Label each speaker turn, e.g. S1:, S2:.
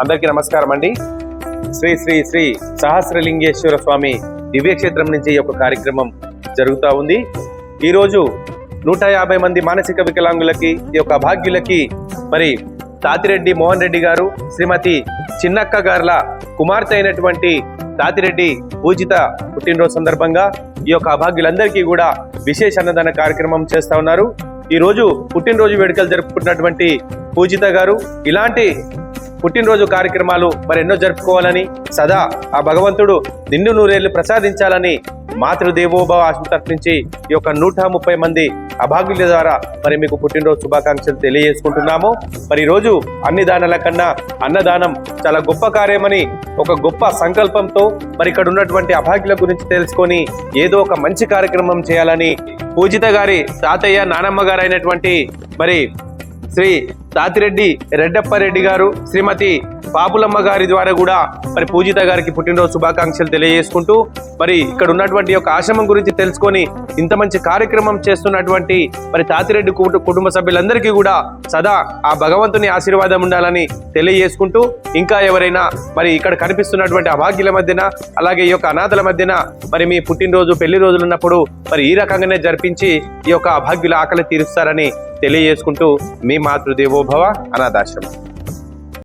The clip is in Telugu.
S1: అందరికీ నమస్కారం అండి. శ్రీ శ్రీ శ్రీ సహస్రలింగేశ్వర స్వామి దివ్యక్షేత్రం నుంచి ఈ యొక్క కార్యక్రమం జరుగుతూ ఉంది. ఈరోజు నూట యాభై మంది మానసిక వికలాంగులకి ఈ యొక్క అభాగ్యులకి మరి తాతిరెడ్డి మోహన్ రెడ్డి గారు శ్రీమతి చిన్నక్క గారుల కుమార్తె అయినటువంటి తాతిరెడ్డి పూజిత పుట్టినరోజు సందర్భంగా ఈ యొక్క అభాగ్యులందరికీ కూడా విశేష అన్నదాన కార్యక్రమం చేస్తూ ఉన్నారు. ఈరోజు పుట్టినరోజు వేడుకలు జరుపుకుంటున్నటువంటి పూజిత గారు ఇలాంటి పుట్టినరోజు కార్యక్రమాలు మరెన్నో జరుపుకోవాలని సదా ఆ భగవంతుడు నిండు నూరేళ్ళు ప్రసాదించాలని మాతృదేవోభవ ఆశీర్వాదం నుంచి ఈ యొక్క నూట ముప్పై మంది అభాగ్యుల ద్వారా మరి మీకు పుట్టినరోజు శుభాకాంక్షలు తెలియజేసుకుంటున్నాము. మరి ఈరోజు రోజు అన్ని దానాల కన్నా అన్నదానం చాలా గొప్ప కార్యమని ఒక గొప్ప సంకల్పంతో మరి ఇక్కడ ఉన్నటువంటి అభాగ్యుల గురించి తెలుసుకొని ఏదో ఒక మంచి కార్యక్రమం చేయాలని పూజిత గారి తాతయ్య నానమ్మ గారు అయినటువంటి మరి శ్రీ తాతిరెడ్డి రెడ్డప్పారెడ్డి గారు శ్రీమతి పాపులమ్మ గారి ద్వారా కూడా మరి పూజిత గారికి పుట్టినరోజు శుభాకాంక్షలు తెలియజేసుకుంటూ మరి ఇక్కడ ఉన్నటువంటి యొక్క ఆశ్రమం గురించి తెలుసుకొని ఇంత మంచి కార్యక్రమం చేస్తున్నటువంటి మరి తాతిరెడ్డి కుటు- కుటుంబ సభ్యులందరికీ కూడా సదా ఆ భగవంతుని ఆశీర్వాదం ఉండాలని తెలియజేసుకుంటూ ఇంకా ఎవరైనా మరి ఇక్కడ కనిపిస్తున్నటువంటి అభాగ్యుల మధ్యన అలాగే ఈ యొక్క అనాథల మధ్యన మరి మీ పుట్టినరోజు పెళ్ళి రోజులు ఉన్నప్పుడు మరి ఈ రకంగానే జరిపించి ఈ యొక్క అభాగ్యుల ఆకలి తీరుస్తారని తెలియజేసుకుంటూ మీ మాతృదేవోభవ అనాథాశ్రమం.